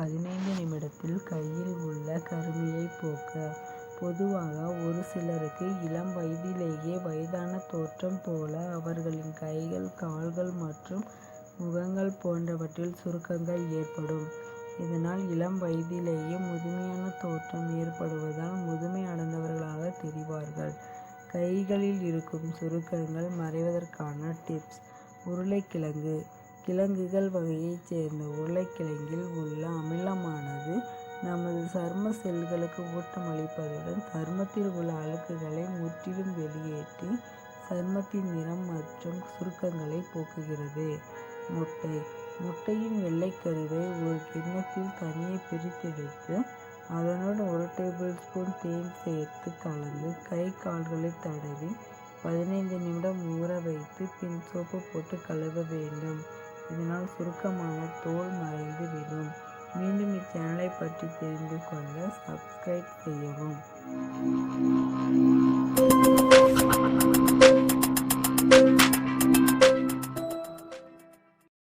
பதினைந்து நிமிடத்தில் கையில் உள்ள கருமையை போக்க. பொதுவாக ஒரு சிலருக்கு இளம் வயதிலேயே வயதான தோற்றம் போல அவர்களின் கைகள் கால்கள் மற்றும் முகங்கள் போன்றவற்றில் சுருக்கங்கள் ஏற்படும். இதனால் இளம் வயதிலேயே முதுமையான தோற்றம் ஏற்படுவதால் முதுமை அடைந்தவர்களாக தெரிவார்கள். கைகளில் இருக்கும் சுருக்கங்கள் மறைவதற்கான டிப்ஸ். உருளைக்கிழங்கு. கிழங்குகள் வகையைச் சேர்ந்த உருளைக்கிழங்கில் உள்ள சரும செல்களுக்கு ஊட்டமளிப்பதுடன் சருமத்தில் உள்ள அழுக்குகளை முற்றிலும் வெளியேற்றி சருமத்தின் நிறம் மற்றும் சுருக்கங்களை போக்குகிறது. முட்டை. முட்டையின் வெள்ளைக்கருவை ஒரு கிண்ணத்தில் தனியே பிரித்தெடுத்து அதனுடன் ஒரு டேபிள் ஸ்பூன் தேன் சேர்த்து கலந்து கை கால்களை தடவி பதினைந்து நிமிடம் ஊற வைத்து பின் சோப்பு போட்டு கழுவ வேண்டும். இதனால் சுருக்கமான தோல் மறைந்து விடும். பற்றி தெரிந்து கொள்ள சப்ஸ்கிரைப் செய்யவும்.